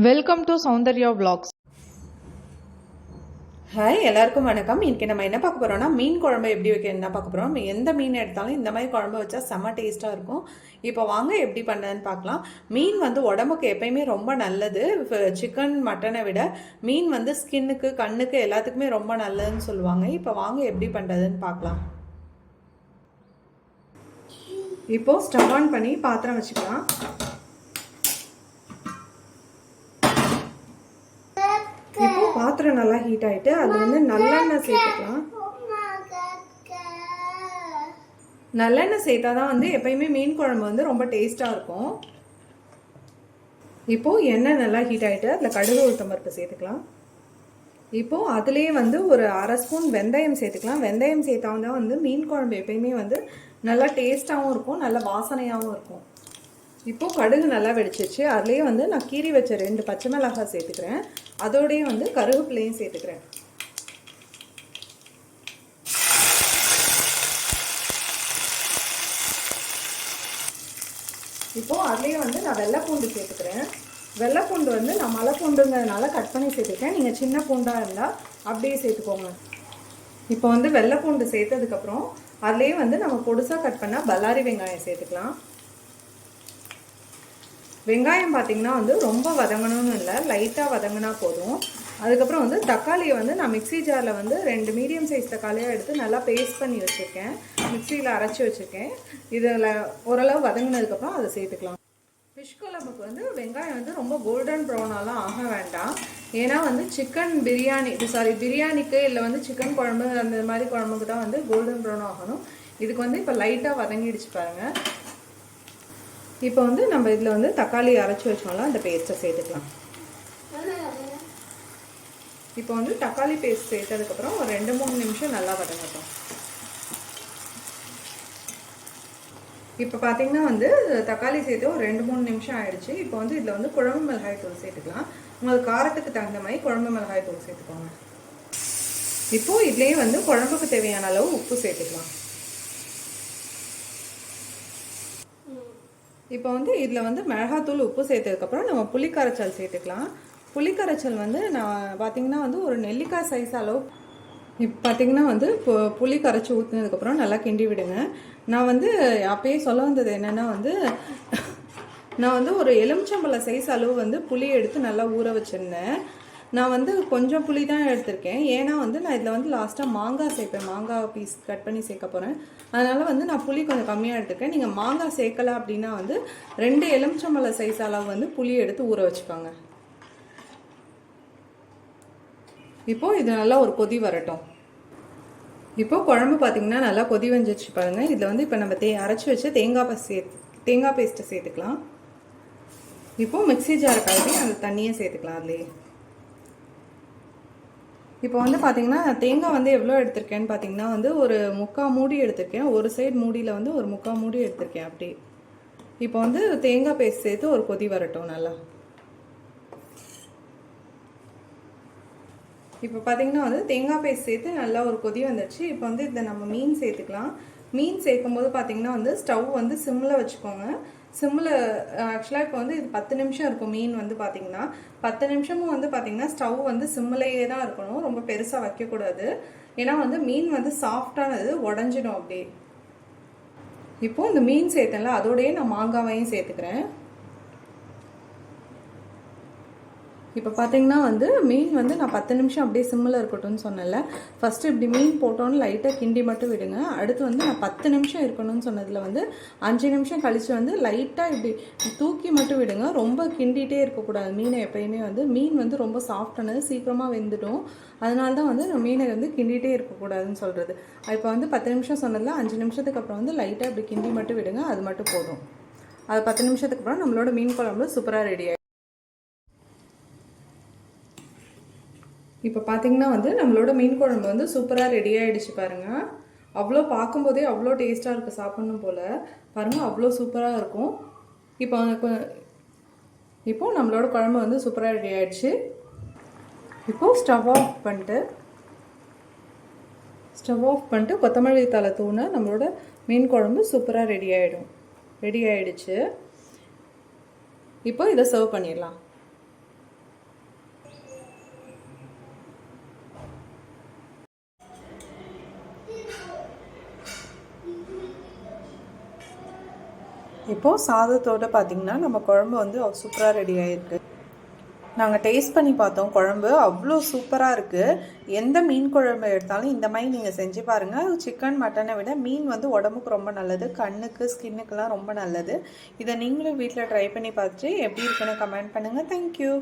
Welcome to Soundarya vlogs. Hi எல்லாருக்கும் வணக்கம். இன்னைக்கு நம்ம என்ன பார்க்க போகிறோம்னா மீன் குழம்பு எப்படி வைக்க என்ன பார்க்க போகிறோம் எந்த மீன் எடுத்தாலும் இந்த மாதிரி குழம்பு வச்சா செம்ம டேஸ்ட்டாக இருக்கும். இப்போ வாங்க எப்படி பண்ணுறதுன்னு பார்க்கலாம். மீன் வந்து உடம்புக்கு எப்பயுமே ரொம்ப நல்லது. சிக்கன் மட்டனை விட மீன் வந்து ஸ்கின்னுக்கு கண்ணுக்கு எல்லாத்துக்குமே ரொம்ப நல்லதுன்னு சொல்லுவாங்க. இப்போ வாங்க எப்படி பண்ணுறதுன்னு பார்க்கலாம். இப்போது ஸ்டவ் ஆன் பண்ணி பாத்திரம் வச்சுக்கலாம். இப்போ பாத்திரம் நல்லா ஹீட் ஆயிட்டு அதுல வந்து நல்லெண்ணெய் சேர்த்துக்கலாம். நல்லெண்ணெய் சேர்த்தா தான் வந்து எப்பயுமே மீன் குழம்பு வந்து ரொம்ப டேஸ்ட்டாக இருக்கும். இப்போ எண்ணெய் நல்லா ஹீட் ஆயிட்டு அதில் கடுகு உளுத்தம்பருப்பு சேர்த்துக்கலாம். இப்போ அதுலேயே வந்து ஒரு அரை ஸ்பூன் வெந்தயம் சேர்த்துக்கலாம். வெந்தயம் சேர்த்தா தான் வந்து மீன் குழம்பு எப்பயுமே வந்து நல்லா டேஸ்ட்டாகவும் இருக்கும் நல்ல வாசனையாகவும் இருக்கும். இப்போது கடுகு நல்லா வெடிச்சிச்சு அதுலேயே வந்து நான் கீறி வச்ச ரெண்டு பச்சை மிளகாய் சேர்த்துக்கிறேன். அதோடையும் வந்து கருவேப்பிலையும் சேர்த்துக்கிறேன். இப்போது அதுலேயே வந்து நான் வெள்ளைப்பூண்டு சேர்த்துக்கிறேன். வெள்ளைப்பூண்டு வந்து நான் மலை பூண்டுங்கிறதுனால கட் பண்ணி சேர்த்துக்கிறேன். நீங்கள் சின்ன பூண்டாக இருந்தால் அப்படியே சேர்த்துக்கோங்க. இப்போ வந்து வெள்ளைப்பூண்டு சேர்த்ததுக்கப்புறம் அதுலேயே வந்து நம்ம பொடுசாக கட் பண்ணால் பல்லாரி வெங்காயம் சேர்த்துக்கலாம். வெங்காயம் பார்த்தீங்கன்னா வந்து ரொம்ப வதங்கணும்னு இல்லை லைட்டாக வதங்கினா போதும். அதுக்கப்புறம் வந்து தக்காளியை வந்து நான் மிக்ஸி ஜாரில் வந்து ரெண்டு மீடியம் சைஸ் தக்காளியாக எடுத்து நல்லா பேஸ்ட் பண்ணி வச்சுருக்கேன். மிக்சியில் அரைச்சி வச்சுருக்கேன். இதில் ஓரளவு வதங்கினதுக்கப்புறம் அதை சேர்த்துக்கலாம். ஃபிஷ் குழம்புக்கு வந்து வெங்காயம் வந்து ரொம்ப கோல்டன் ப்ரௌனாலாம் ஆக வேண்டாம். ஏன்னா வந்து சிக்கன் பிரியாணி சாரி பிரியாணிக்கு இல்லை வந்து சிக்கன் குழம்பு அந்த மாதிரி குழம்புக்கு தான் வந்து கோல்டன் ப்ரௌன் ஆகணும். இதுக்கு வந்து இப்போ லைட்டாக வதங்கிடுச்சு பாருங்கள் இப்போ வந்து நம்ம இதில் வந்து தக்காளி அரைச்சி வச்சோம்ல அந்த பேஸ்ட்டை சேர்த்துக்கலாம். இப்போ வந்து தக்காளி பேஸ்ட் சேர்த்ததுக்கப்புறம் ஒரு ரெண்டு மூணு நிமிஷம் நல்லா வதங்கட்டும். இப்போ பார்த்தீங்கன்னா வந்து தக்காளி சேர்த்து ஒரு ரெண்டு மூணு நிமிஷம் ஆயிடுச்சு. இப்போ வந்து இதில் வந்து குழம்பு மிளகாய் தூள் சேர்த்துக்கலாம். உங்களுக்கு காரத்துக்கு தகுந்த மாதிரி குழம்பு மிளகாய் தூள் சேர்த்துக்கோங்க. இப்போது இதுலேயே வந்து குழம்புக்கு தேவையான அளவு உப்பு சேர்த்துக்கலாம். இப்போ வந்து இதில் வந்து மிளகாத்தூள் உப்பு சேர்த்ததுக்கப்புறம் நம்ம புளிக்கரைச்சல் சேர்த்துக்கலாம். புளிக்கரைச்சல் வந்து நான் பார்த்தீங்கன்னா வந்து ஒரு நெல்லிக்காய் சைஸ் அளவு. இப்போ பார்த்தீங்கன்னா வந்து இப்போ புளி கரைச்சி ஊற்றினதுக்கப்புறம் நல்லா கிண்டி விடுங்க. நான் வந்து அப்பயே சொல்ல வந்தது என்னென்னா வந்து நான் வந்து ஒரு எலுமிச்சம்பழ சைஸ் அளவு வந்து புளி எடுத்து நல்லா ஊற வச்சுருந்தேன். நான் வந்து கொஞ்சம் புளி தான் எடுத்திருக்கேன். ஏன்னா வந்து நான் இதில் வந்து லாஸ்ட்டாக மாங்காய் சேர்ப்பேன். மாங்காய் பீஸ் கட் பண்ணி சேர்க்க போகிறேன் அதனால் வந்து நான் புளி கொஞ்சம் கம்மியாக எடுத்திருக்கேன். நீங்கள் மாங்காய் சேர்க்கல அப்படின்னா வந்து ரெண்டு எலுமிச்சம்பழ சைஸ் அளவு வந்து புளி எடுத்து ஊற வச்சுக்கோங்க. இப்போது இது நல்லா ஒரு கொதி வரட்டும். இப்போது குழம்பு பார்த்தீங்கன்னா நல்லா கொதி வந்துச்சு பாருங்கள் இதில் வந்து இப்போ நம்ம தே அரைச்சி வச்சு தேங்காய் பஸ் சேர்த்து தேங்காய் பேஸ்ட்டை சேர்த்துக்கலாம். இப்போது மிக்ஸி ஜார் கழுவி அந்த தண்ணியை சேர்த்துக்கலாம் அதுலேயே. இப்போ வந்து பார்த்தீங்கன்னா தேங்காய் வந்து எவ்வளோ எடுத்திருக்கேன்னு பார்த்தீங்கன்னா வந்து ஒரு முக்கால் மூடி எடுத்திருக்கேன். ஒரு சைடு மூடியில் வந்து ஒரு முக்கால் மூடி எடுத்திருக்கேன் அப்படி. இப்போ வந்து தேங்காய் பேஸ்ட் சேர்த்து ஒரு கொதி வரட்டும் நல்லா. இப்போ பார்த்தீங்கன்னா வந்து தேங்காய் பேஸ்ட் சேர்த்து நல்லா ஒரு கொதி வந்துடுச்சு இப்போ வந்து இதை நம்ம மீன் சேர்த்துக்கலாம். மீன் சேர்க்கும்போது பார்த்தீங்கன்னா வந்து ஸ்டவ் வந்து சிம்மில் வச்சுக்கோங்க. சிம்மில் ஆக்சுவலாக இப்போ வந்து இது பத்து நிமிஷம் இருக்கும் மீன் வந்து பார்த்தீங்கன்னா பத்து நிமிஷமும் வந்து பார்த்தீங்கன்னா ஸ்டவ் வந்து சிம்மிலேயே தான் இருக்கணும். ரொம்ப பெருசாக வைக்கக்கூடாது. ஏன்னா வந்து மீன் வந்து சாஃப்டானது உடஞ்சிடும் அப்படியே. இப்போது இந்த மீன் சேர்த்தேன்ல அதோடையே நான் மாங்காவையும் சேர்த்துக்கிறேன். இப்போ பார்த்தீங்கன்னா வந்து மீன் வந்து நான் பத்து நிமிஷம் அப்படியே சிம்மில் இருக்கட்டும்னு சொன்னல ஃபஸ்ட்டு இப்படி மீன் போட்டோன்னு லைட்டாக கிண்டி மட்டும் விடுங்க. அடுத்து வந்து நான் பத்து நிமிஷம் இருக்கணும்னு சொன்னதில் வந்து அஞ்சு நிமிஷம் கழித்து வந்து லைட்டாக இப்படி தூக்கி மட்டும் விடுங்க. ரொம்ப கிண்டிகிட்டே இருக்கக்கூடாது மீனை எப்பயுமே வந்து. மீன் வந்து ரொம்ப சாஃப்டானது சீக்கிரமாக வெந்துடும். அதனால தான் வந்து மீனை வந்து கிண்டிகிட்டே இருக்கக்கூடாதுன்னு சொல்கிறது இப்போ வந்து பத்து நிமிஷம் சொன்னதில் அஞ்சு நிமிஷத்துக்கு அப்புறம் வந்து லைட்டாக இப்படி கிண்டி மட்டும் விடுங்க. அது மட்டும் போதும். அது பத்து நிமிஷத்துக்கு அப்புறம் நம்மளோட மீன் குழம்பு சூப்பராக ரெடி ஆகிடும் இப்போ பார்த்தீங்கன்னா வந்து நம்மளோட மீன் குழம்பு வந்து சூப்பராக ரெடி ஆகிடுச்சு பாருங்கள் அவ்வளோ பார்க்கும்போதே அவ்வளோ டேஸ்ட்டாக இருக்குது சாப்பிட்ணும் போல். பாருங்கள் அவ்வளோ சூப்பராக இருக்கும். இப்போ இப்போது நம்மளோட குழம்பு வந்து சூப்பராக ரெடி ஆகிடுச்சு இப்போது ஸ்டவ் ஆஃப் பண்ணிட்டு ஸ்டவ் ஆஃப் பண்ணிட்டு கொத்தமல்லி தலை தூண நம்மளோட மீன் குழம்பு சூப்பராக ரெடி ஆகிடும் ரெடி ஆகிடுச்சு இப்போ இதை சர்வ் பண்ணிடலாம். இப்போது சாதத்தோடு பார்த்திங்கன்னா நம்ம குழம்பு வந்து சூப்பராக ரெடி ஆகிருக்கு நாங்கள் டேஸ்ட் பண்ணி பார்த்தோம். குழம்பு அவ்வளோ சூப்பராக இருக்குது எந்த மீன் குழம்பு எடுத்தாலும் இந்த மாதிரி நீங்கள் செஞ்சு பாருங்கள் சிக்கன் மட்டனை விட மீன் வந்து உடம்புக்கு ரொம்ப நல்லது. கண்ணுக்கு ஸ்கின்னுக்கெலாம் ரொம்ப நல்லது. இதை நீங்களும் வீட்டில் ட்ரை பண்ணி பார்த்துட்டு எப்படி இருக்குன்னு கமெண்ட் பண்ணுங்கள் தேங்க்யூ